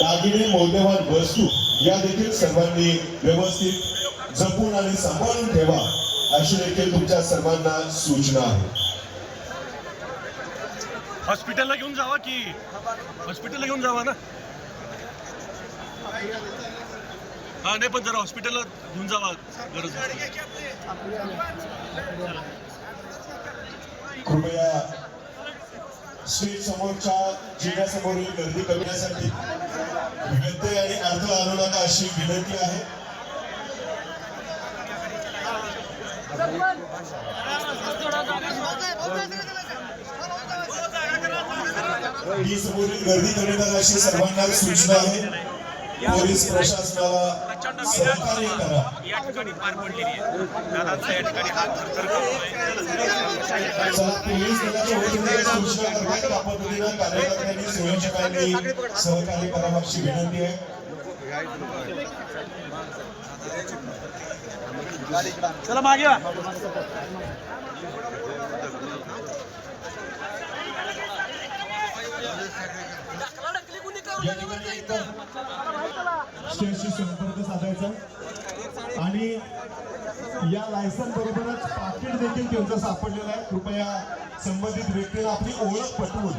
दागिने मौल्यवान वस्तू या देखील सर्वांनी व्यवस्थित जपून आणि सांभाळून ठेवा अशी देखील तुमच्या सर्वांना सूचना आहे. हॉस्पिटलला घेऊन जावा की? हॉस्पिटलला घेऊन जावा ना? हा नाही पण जरा हॉस्पिटलला घेऊन जावा. गरज. कृपया स्टेज समोरच्या जिन्यासमोरील गर्दी करण्यासाठी व्यत्यय आणि अर्थ आणू नका अशी विनंती आहे? ही समोरील गर्दी कमी नका अशी सर्वांना सूचना आहे. पोलीस प्रशासनाला सहकार्य करा. या ठिकाणी पार पडलेली आहे. दादांचा या ठिकाणी हात थरथर करतोय चला, पोलीस दलाच्या वतीने सूचना करतात त्या पद्धतीनं कार्यकर्त्यांनी संयोजकांनी सहकार्य करावं अशी विनंती आहे. चला मागे. या. ठिकाणी स्टेजशी संपर्क साधायचा. आणि या लायसन बरोबरच पाकिट देखील त्यांचं सापडलेलं आहे. कृपया संबंधित व्यक्तीला आपली ओळख पटवून.